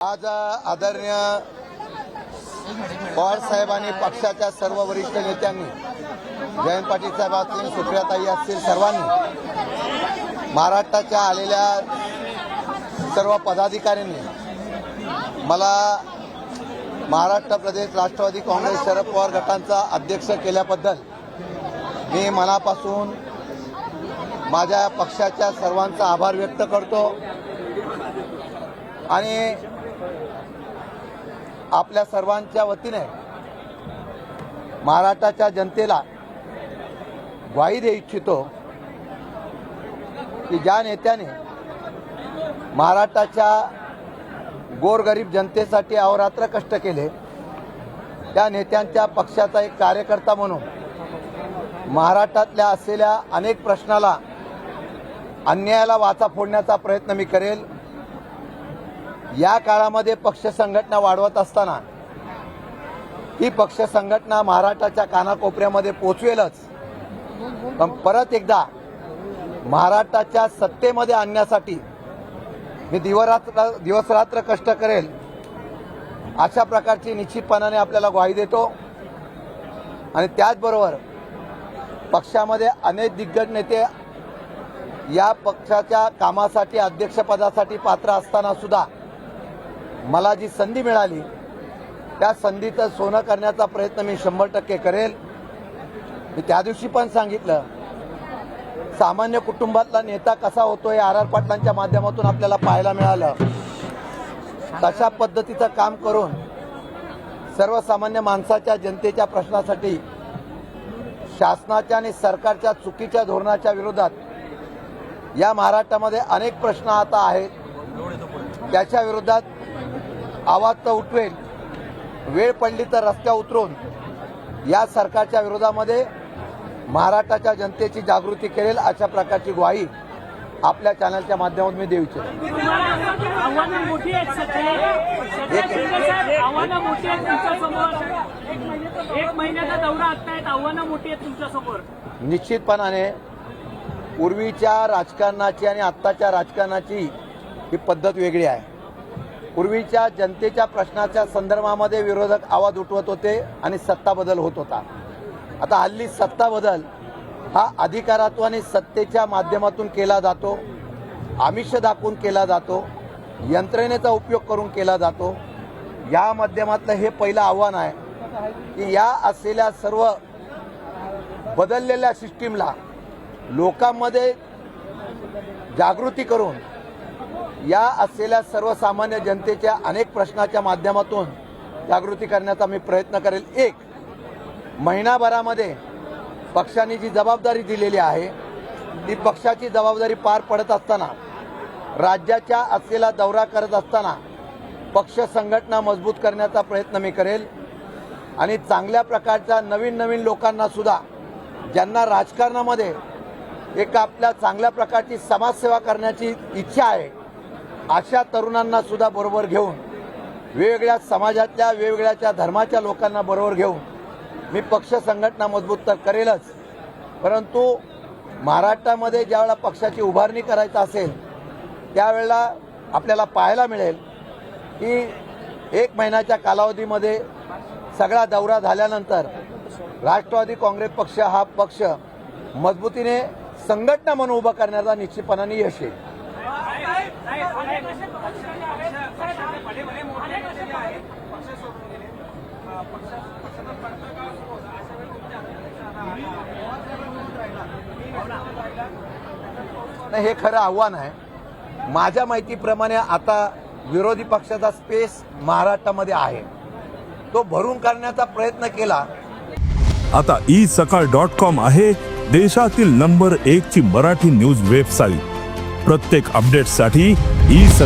आज आदरणीय पवार आणि पक्षाच्या सर्व वरिष्ठ नेत्यांनी जयंत पाटील साहेब असतील सुप्रियाताई असतील सर्वांनी महाराष्ट्राच्या आलेल्या सर्व पदाधिकाऱ्यांनी मला महाराष्ट्र प्रदेश राष्ट्रवादी काँग्रेस शरद पवार गटांचा अध्यक्ष केल्याबद्दल मी मनापासून माझ्या पक्षाच्या सर्वांचा आभार व्यक्त करतो. आणि आपल्या सर्वांच्या वतीने महाराष्ट्राच्या जनतेला ग्वाही देऊ इच्छितो की ज्या नेत्याने महाराष्ट्राच्या गोरगरीब जनतेसाठी अहोरात्र कष्ट केले त्या नेत्यांच्या पक्षाचा एक कार्यकर्ता म्हणून महाराष्ट्रातल्या असलेल्या अनेक प्रश्नाला अन्यायाला वाचा फोडण्याचा प्रयत्न मी करेल. या काळामध्ये पक्ष संघटना वाढवत असताना ही पक्ष संघटना महाराष्ट्राच्या कानाकोपऱ्यामध्ये पोचवेलच. पण परत एकदा महाराष्ट्राच्या सत्तेमध्ये आणण्यासाठी मी दिवरात्र दिवसरात्र कष्ट करेल अशा प्रकारची निश्चितपणाने आपल्याला ग्वाही देतो. आणि त्याचबरोबर पक्षामध्ये अनेक दिग्गज नेते या पक्षाच्या कामासाठी अध्यक्षपदासाठी पात्र असताना सुद्धा मला जी संधी मिळाली त्या संधीचं सोनं करण्याचा प्रयत्न मी शंभर टक्के करेल. मी त्या दिवशी पण सांगितलं सामान्य कुटुंबातला नेता कसा होतो हे आर आर पाटलांच्या माध्यमातून आपल्याला पाहायला मिळालं. तशा पद्धतीचं काम करून सर्वसामान्य माणसाच्या जनतेच्या प्रश्नासाठी शासनाच्या आणि सरकारच्या चुकीच्या धोरणाच्या विरोधात या महाराष्ट्रामध्ये अनेक प्रश्न आता आहेत. त्याच्या विरोधात आवाज तर उठवेल. वेळ पडली तर रस्त्या उतरून. या सरकारच्या विरोधामध्ये महाराष्ट्राच्या जनतेची जागृती करेल अशा प्रकारची ग्वाही आपल्या चॅनलच्या माध्यमातून मी देऊ इच्छितो निश्चितपणाने पूर्वीच्या राजकारणाची आणि आत्ताच्या राजकारणाची ही पद्धत वेगळी आहे. पूर्वीच्या जनतेच्या प्रश्नाच्या संदर्भामध्ये विरोधक आवाज उठवत होते आणि सत्ता बदल होत होता. आता हल्ली सत्ता बदल हा अधिकारात्व आणि सत्तेच्या माध्यमातून केला जातो आमिष दाखवून केला जातो यंत्रणेचा उपयोग करून केला जातो. या माध्यमातलं हे पहिलं आव्हान आहे की या असलेल्या सर्व बदललेल्या सिस्टीमला लोकांमध्ये जागृती करून या असलेल्या सर्वसामान्य जनतेच्या अनेक प्रश्नाच्या माध्यमातून जागृती करण्याचा मी प्रयत्न करेल. एक महिनाभरामध्ये पक्षाने जी जबाबदारी दिलेली आहे ती पक्षाची जबाबदारी पार पडत असताना राज्याच्या असलेला दौरा करत असताना पक्ष संघटना मजबूत करण्याचा प्रयत्न मी करेल. आणि चांगल्या प्रकारच्या नवीन नवीन लोकांना सुद्धा ज्यांना राजकारणामध्ये एक आपल्या चांगल्या प्रकारची समाजसेवा करण्याची इच्छा आहे अशा तरुणांना सुद्धा बरोबर घेऊन वेगवेगळ्या समाजातल्या वेगवेगळ्या धर्माच्या लोकांना बरोबर घेऊन मी पक्ष संघटना मजबूत तर करेलच. परंतु महाराष्ट्रामध्ये ज्यावेळेला पक्षाची उभारणी करायचं असेल त्यावेळेला आपल्याला पाहायला मिळेल की एक महिन्याच्या कालावधीमध्ये सगळा दौरा झाल्यानंतर राष्ट्रवादी काँग्रेस पक्ष हा पक्ष मजबूतीने संघटना म्हणून उभं करण्याचा निश्चितपणाने यश येईल. नाही हे खरं आव्हान आहे. माझ्या माहितीप्रमाणे आता विरोधी पक्षाचा स्पेस महाराष्ट्रामध्ये आहे. तो भरून काढण्याचा प्रयत्न केला. आता ई सकाळ डॉट कॉम आहे देशातील नंबर एक ची मराठी न्यूज वेबसाईट प्रत्येक अपडेटसाठी ई सकाळ